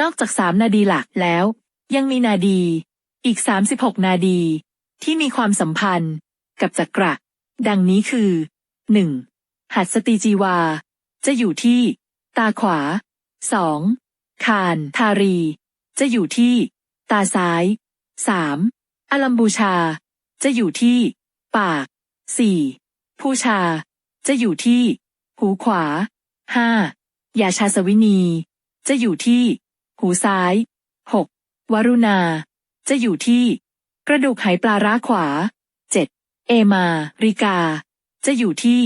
นอกจากสามนาดีหลักแล้ว ยังมีนาดีอีก36นาดี ที่มีความสัมพันธ์กับจักระดังนี้คือ 1. หัสติจีวา จะอยู่ที่ ตาขวา 2. คานทารี จะอยู่ที่ ตาซ้าย 3. อลัมบูชา จะอยู่ที่ ปาก 4. ผู้ชา จะอยู่ที่ หูขวา 5. ยาชาสวินี จะอยู่ที่ หูซ้าย 6. วรุณา จะอยู่ที่ กระดูกไหปลาร้าขวา 7. เอมา ริกา จะอยู่ที่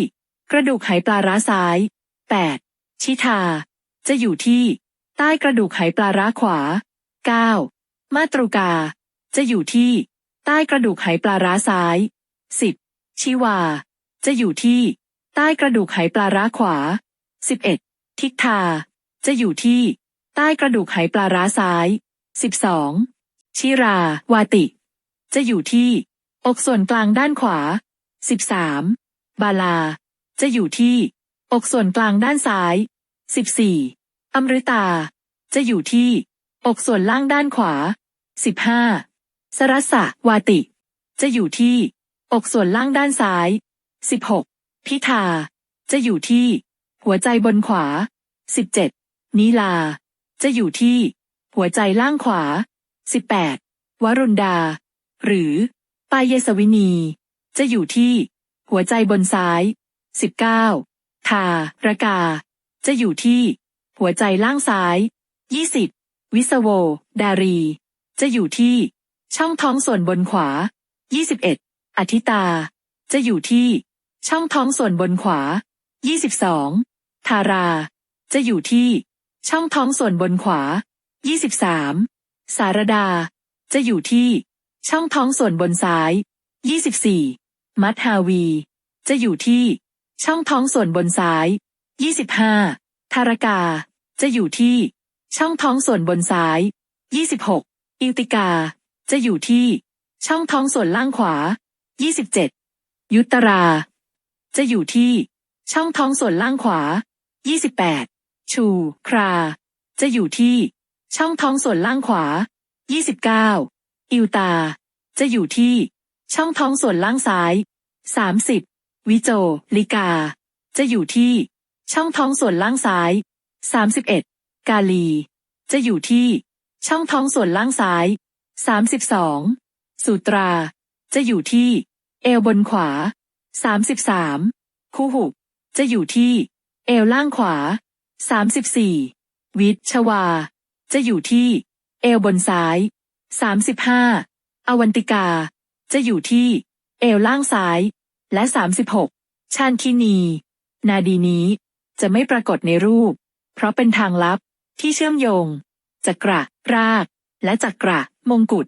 กระดูกไหปลาร้าซ้าย 8. ชิทา จะอยู่ที่ ใต้กระดูกไหปลาร้าขวา 9. มาตรุกา จะอยู่ที่ ใต้กระดูกไหปลาร้าซ้าย 10. ชิวา จะอยู่ที่ ใต้กระดูกไหปลาร้าขวา 11. ทิกทา จะอยู่ที่ ใต้กระดูกไหปลาร้าซ้าย 12. ชิรา วาติ จะอยู่ที่ อกส่วนกลางด้านขวา 13. บาลา จะอยู่ที่ อกส่วนกลางด้านซ้าย 14. อมฤตา จะอยู่ที่ อกส่วนล่างด้านขวา 15. สรัสสะวาติ จะอยู่ที่ อกส่วนล่างด้านซ้าย 16. พิธา จะอยู่ที่ หัวใจบนขวา 17. นีลา จะอยู่ที่ หัวใจล่างขวา 18. วรุณดา หรือ ปายเยสวินี จะอยู่ที่ หัวใจบนซ้าย 19. ทาระกา จะอยู่ที่ หัวใจล่างซ้าย 20. วิสโว ดารี จะอยู่ที่ ช่องท้องส่วนบนขวา 21. อธิตา จะอยู่ที่ ช่องท้องส่วนบนขวา 22. ทารา จะอยู่ที่ ช่องท้องส่วนบนขวา 23. สารดา จะอยู่ที่ ช่องท้องส่วนบนซ้าย 24. มัทฮาวี จะอยู่ที่ ช่องท้องส่วนบนซ้าย 25. ทารกา จะอยู่ที่ ช่องท้องส่วนบนซ้าย 26. อิวติกา จะอยู่ที่ ช่องท้องส่วนล่างขวา 27. ยุตรา จะอยู่ที่ ช่องท้องส่วนล่างขวา 28. ชู ครา จะอยู่ที่ ช่องท้องส่วนล่างขวา 29. อิวตา จะอยู่ที่ ช่องท้องส่วนล่างซ้าย 30. วิโจ ลิกา จะอยู่ที่ ช่องท้องส่วนล่างซ้าย 31. กาลี จะอยู่ที่ ช่องท้องส่วนล่างซ้าย 32. สุตรา จะอยู่ที่ เอวบนขวา 33. คู่หุจะอยู่ที่ เอวล่างขวา 34. วิชวา จะอยู่ที่ เอวบนซ้าย 35. อวันติกา จะอยู่ที่ เอวล่างซ้าย และ 36. ชานคินี นาดีนี้จะไม่ปรากฏในรูป เพราะเป็นทางลับที่เชื่อมโยงจักระราก และจักระมงกุฎ